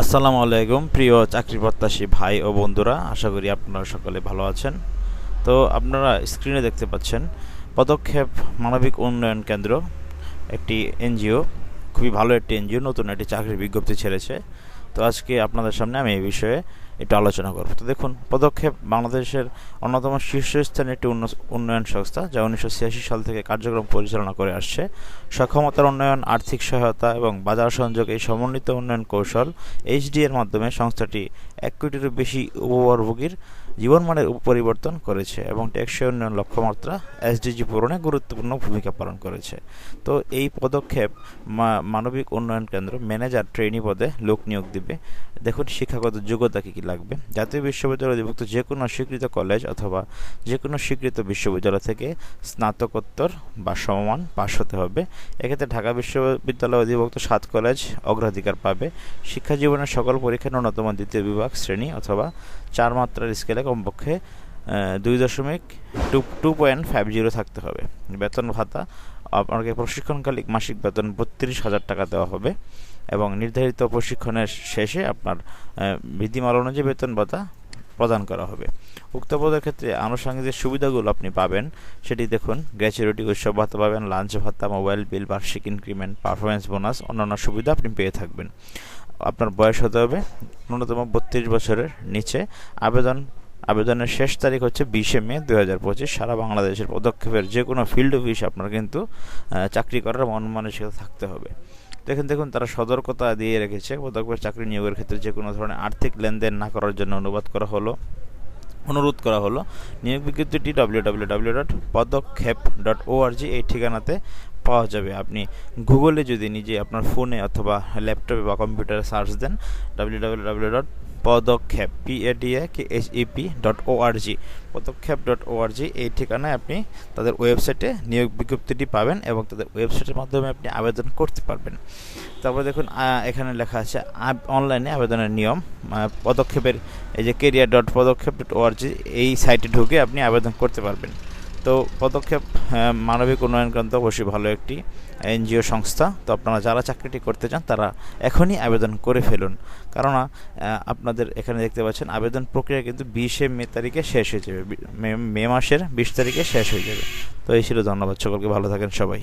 আসসালামু আলাইকুম, প্রিয় চাকরি প্রত্যাশী ভাই ও বন্ধুরা, আশা করি আপনারা সকলে ভালো আছেন। তো আপনারা স্ক্রিনে দেখতে পাচ্ছেন, পদক্ষেপ মানবিক উন্নয়ন কেন্দ্র, একটি এনজিও, খুবই ভালো একটি এনজিও, নতুন একটি চাকরির বিজ্ঞপ্তি ছেড়েছে। তো আজকে আপনাদের সামনে আমি এই বিষয়ে একটু আলোচনা করব। তো দেখুন, পদক্ষেপ বাংলাদেশের অন্যতম শীর্ষস্থানীয় একটি উন্নয়ন সংস্থা, যা উনিশশো ছিয়াশি সাল থেকে কার্যক্রম পরিচালনা করে আসছে। সক্ষমতার উন্নয়ন, আর্থিক সহায়তা এবং বাজার সংযোগ এই সমন্বিত উন্নয়ন কৌশল এইচডি এর মাধ্যমে সংস্থাটি এক কোটিরও বেশি উপভোগীর জীবনমানের পরিবর্তন করেছে এবং টেকসই উন্নয়ন লক্ষ্যমাত্রা এসডিজি পূরণে গুরুত্বপূর্ণ ভূমিকা পালন করেছে। তো এই পদক্ষেপ মানবিক উন্নয়ন কেন্দ্র ম্যানেজার ট্রেনি পদে লোক নিয়োগ দিবে। দেখুন, শিক্ষাগত যোগ্যতা কী কী লাগবে। জাতীয় বিশ্ববিদ্যালয় অধিভুক্ত যে কোনো স্বীকৃত কলেজ অথবা যে কোনো স্বীকৃত বিশ্ববিদ্যালয় থেকে স্নাতকোত্তর বা সমমান পাশ হতে হবে। এক্ষেত্রে ঢাকা বিশ্ববিদ্যালয় অধিভুক্ত সাত কলেজ অগ্রাধিকার পাবে। শিক্ষা জীবনের সকল পরীক্ষার ন্যূনতম দ্বিতীয় বিভাগ, শ্রেণি অথবা চার মাত্রার স্কেলে কমপক্ষে দুই দশমিক two two point five zero থাকতে হবে। বেতন ভাতা আপনাকে প্রশিক্ষণকালীন মাসিক বেতন বত্রিশ হাজার টাকা দেওয়া হবে এবং নির্ধারিত প্রশিক্ষণের শেষে আপনার বিধিমাল অনুযায়ী বেতন ভাতা প্রদান করা হবে। উক্ত পদের ক্ষেত্রে আনুষঙ্গিক যে সুবিধাগুলো আপনি পাবেন, সেটি দেখুন, গ্র্যাচুইটি উৎসব ভাতা পাবেন, লাঞ্চ ভাতা, মোবাইল বিল, বার্ষিক ইনক্রিমেন্ট পারফরমেন্স বোনাস অন্যান্য সুবিধা আপনি পেয়ে থাকবেন। আপনার বয়স হতে হবে ন্যূনতম বত্রিশ বছরের নিচে। আবেদন আবেদনের শেষ তারিখ হচ্ছে বিশে মে দু হাজার পঁচিশ। সারা বাংলাদেশের পদক্ষেপের যে কোনো ফিল্ড অফিস আপনার কিন্তু চাকরি করার মন মানসিকতা থাকতে হবে। দেখুন দেখুন, তারা সতর্কতা দিয়ে রেখেছে, পদক্ষেপের চাকরি নিয়োগের ক্ষেত্রে যে কোনো ধরনের আর্থিক লেনদেন না করার জন্য অনুবাদ করা হলো, অনুরোধ করা হলো। নিয়োগ বিজ্ঞপ্তিটি W W W dot Padakkhep dot ORG এই ঠিকানাতে পাওয়া যাবে। আপনি গুগলে যদি নিজে আপনার ফোনে অথবা ল্যাপটপে বা কম্পিউটারে সার্চ দেন W W W dot Padakkhep PADA K H dot ORG Padakkhep dot ORG এই ঠিকানায় আপনি তাদের ওয়েবসাইটে নিয়োগ বিজ্ঞপ্তিটি পাবেন এবং তাদের ওয়েবসাইটের মাধ্যমে আপনি আবেদন করতে পারবেন। তারপর দেখুন এখানে লেখা আছে অনলাইনে আবেদনের নিয়ম পদক্ষেপের, এই যে career dot Padakkhep dot ORG এই সাইটে ঢুকে আপনি আবেদন করতে পারবেন। তো পদক্ষেপ মানবিক উন্নয়নক্রান্ত অবশ্যই ভালো একটি এনজিও সংস্থা। তো আপনারা যারা চাকরিটি করতে চান, তারা এখনই আবেদন করে ফেলুন। কারণ আপনাদের এখানে দেখতে পাচ্ছেন, আবেদন প্রক্রিয়া কিন্তু বিশে মে তারিখে শেষ হয়ে যাবে। মে মাসের বিশ তারিখে শেষ হয়ে যাবে। তো এই ছিল, ধন্যবাদ সকলকে, ভালো থাকেন সবাই।